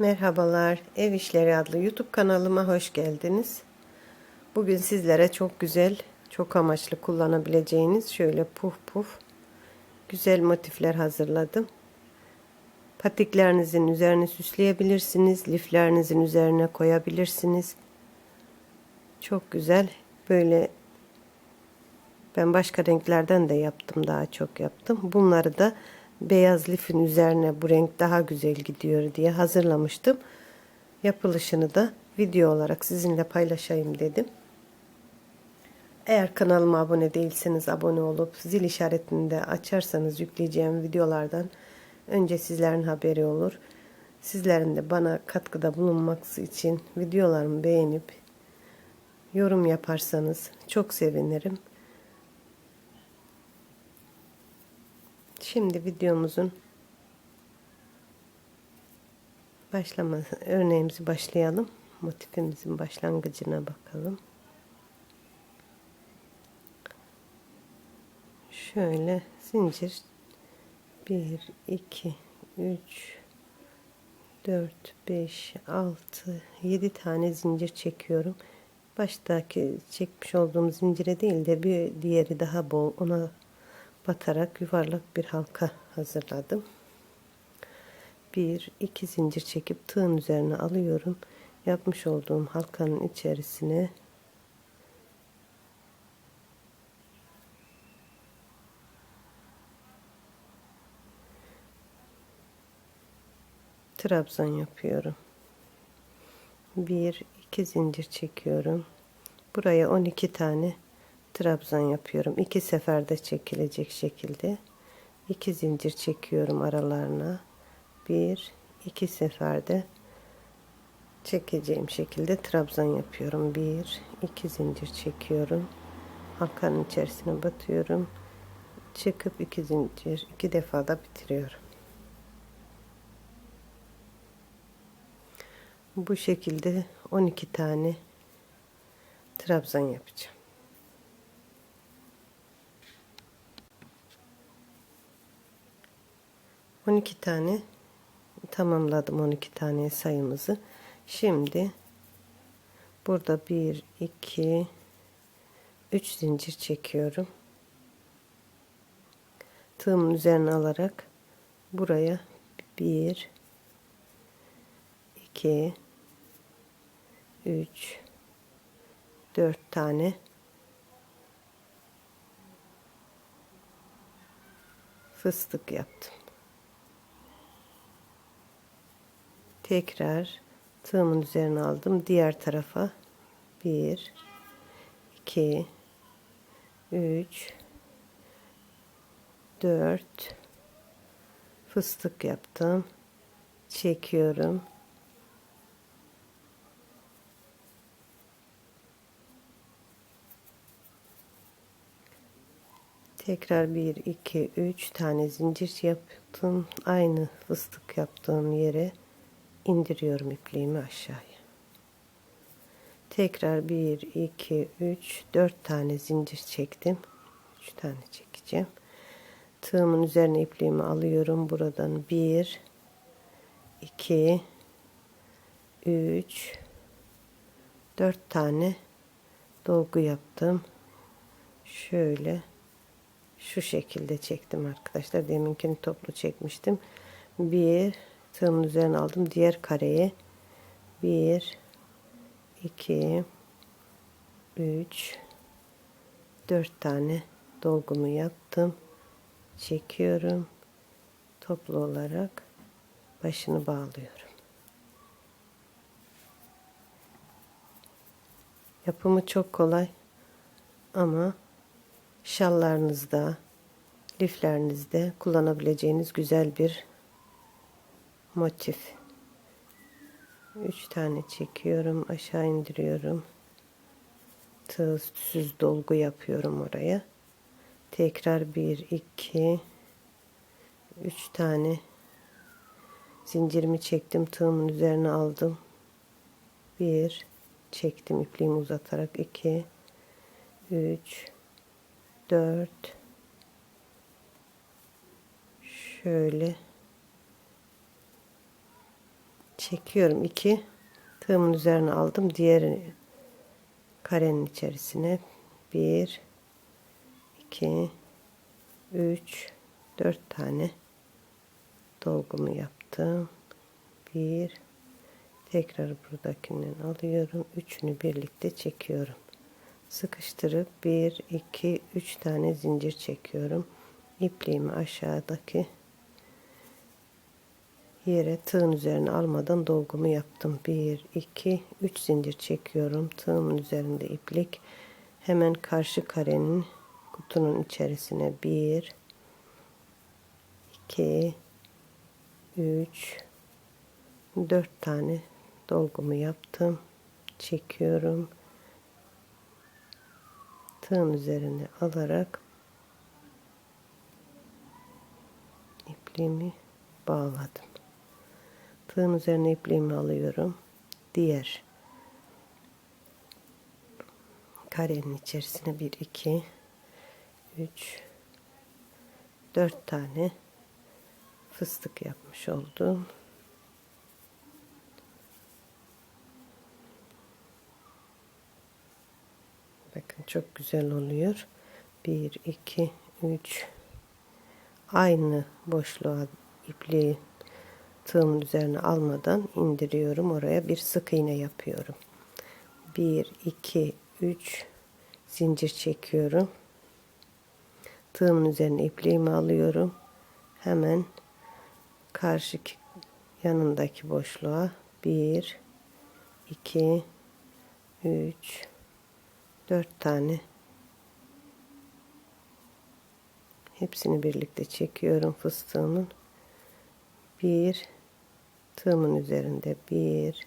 Merhabalar, Ev İşleri adlı YouTube kanalıma hoş geldiniz. Bugün sizlere çok güzel, çok amaçlı kullanabileceğiniz şöyle puf puf güzel motifler hazırladım. Patiklerinizin üzerine süsleyebilirsiniz, liflerinizin üzerine koyabilirsiniz. Çok güzel, böyle ben başka renklerden de yaptım, daha çok yaptım. Bunları da beyaz lifin üzerine bu renk daha güzel gidiyor diye hazırlamıştım. Yapılışını da video olarak sizinle paylaşayım dedim. Eğer kanalıma abone değilseniz abone olup zil işaretini de açarsanız yükleyeceğim videolardan önce sizlerin haberi olur. Sizlerin de bana katkıda bulunması için videolarımı beğenip yorum yaparsanız çok sevinirim. Şimdi videomuzun başlaması örneğimizi başlayalım. Motifimizin başlangıcına bakalım. Şöyle zincir 1 2 3 4 5 6 7 tane zincir çekiyorum. Baştaki çekmiş olduğum zincire değil de bir diğeri daha bol ona batarak yuvarlak bir halka hazırladım. Bir iki zincir çekip tığın üzerine alıyorum. Yapmış olduğum halkanın içerisine trabzan yapıyorum. Bir iki zincir çekiyorum. Buraya 12 tane trabzan yapıyorum. İki seferde çekilecek şekilde. iki zincir çekiyorum aralarına. Bir, iki seferde çekeceğim şekilde trabzan yapıyorum. Bir, iki zincir çekiyorum. Halkanın içerisine batıyorum. Çıkıp iki zincir iki defada bitiriyorum. Bu şekilde 12 tane trabzan yapacağım. 12 tane tamamladım 12 tane sayımızı. Şimdi burada 1 2 3 zincir çekiyorum. Tığımın üzerine alarak buraya 1 2 3 4 tane fıstık yaptım. Tekrar tığımın üzerine aldım. Diğer tarafa. 1 2 3 4 fıstık yaptım. Çekiyorum. Tekrar 1 2 3 tane zincir yaptım. Aynı fıstık yaptığım yere indiriyorum ipliğimi aşağıya. Tekrar 1 2 3 4 tane zincir çektim. 3 tane çekeceğim. Tığımın üzerine ipliğimi alıyorum. Buradan 1 2 3 4 tane dolgu yaptım. Şöyle şu şekilde çektim arkadaşlar. Deminkini toplu çekmiştim. 1 tığımın üzerine aldım. Diğer kareye 1 2 3 4 tane dolgumu yaptım. Çekiyorum. Toplu olarak başını bağlıyorum. Yapımı çok kolay ama şallarınızda, liflerinizde kullanabileceğiniz güzel bir motif. 3 tane çekiyorum aşağı indiriyorum. Tığsız dolgu yapıyorum oraya. Tekrar 1 2 3 tane zincirimi çektim tığımın üzerine aldım. 1 çektim ipliğimi uzatarak. 2 3 4 şöyle çekiyorum. 2 tığımın üzerine aldım. Diğer karenin içerisine 1 2 3 4 tane dolgumu yaptım. 1 tekrar buradakinden alıyorum. Üçünü birlikte çekiyorum. Sıkıştırıp 1 2 3 tane zincir çekiyorum. İpliğimi aşağıdaki yere tığın üzerine almadan dolgumu yaptım. 1 2 3 zincir çekiyorum. Tığımın üzerinde iplik. Hemen karşı karenin kutunun içerisine 1 2 3 4 tane dolgumu yaptım. Çekiyorum. Tığın üzerine alarak ipliğimi bağladım. Tığın üzerine ipliğimi alıyorum. Diğer karenin içerisine 1 2 3 4 tane fıstık yapmış oldum. Bakın çok güzel oluyor. 1 2 3 aynı boşluğa ipliği tığımın üzerine almadan indiriyorum. Oraya bir sık iğne yapıyorum. 1 2 3 zincir çekiyorum. Tığımın üzerine ipliğimi alıyorum. Hemen karşı yanındaki boşluğa 1 2 3 4 tane hepsini birlikte çekiyorum fıstığımın bir tığımın üzerinde bir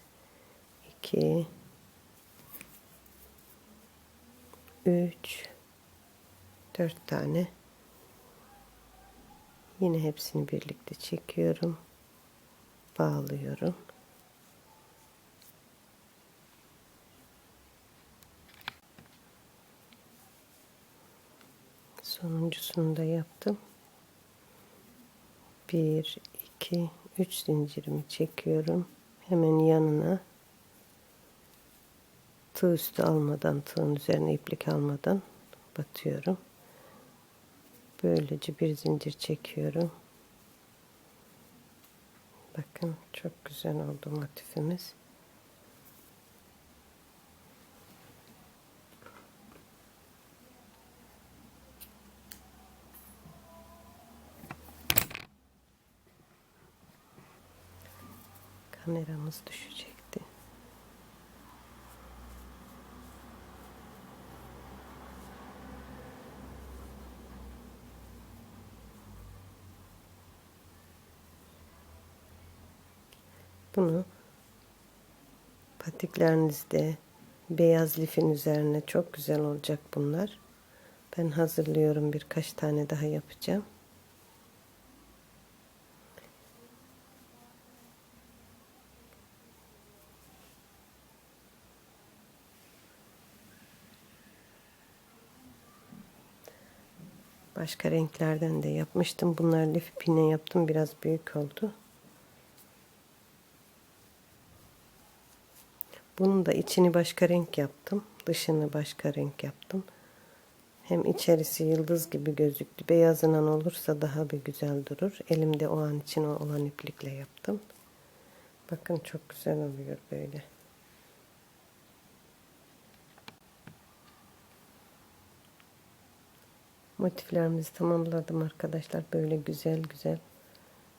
iki üç dört tane. Yine hepsini birlikte çekiyorum. Bağlıyorum. Sonuncusunu da yaptım. 1 2 3 zincirimi çekiyorum. Hemen yanına tığ üstü almadan tığın üzerine iplik almadan batıyorum. Böylece bir zincir çekiyorum. Bakın çok güzel oldu motifimiz kameramız düşecekti. Bunu patiklerinizde beyaz lifin üzerine çok güzel olacak bunlar. Ben hazırlıyorum birkaç tane daha yapacağım. Başka renklerden de yapmıştım. Bunlar lif pine yaptım. Biraz büyük oldu. Bunun da içini başka renk yaptım. Dışını başka renk yaptım. Hem içerisi yıldız gibi gözüktü. Beyazından olursa daha bir güzel durur. Elimde o an için olan iplikle yaptım. Bakın çok güzel oluyor böyle. Motiflerimizi tamamladım arkadaşlar. Böyle güzel güzel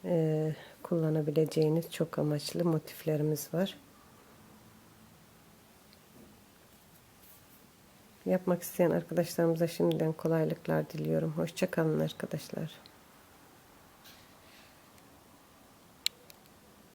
e, kullanabileceğiniz çok amaçlı motiflerimiz var. Yapmak isteyen arkadaşlarımıza şimdiden kolaylıklar diliyorum. Hoşçakalın arkadaşlar.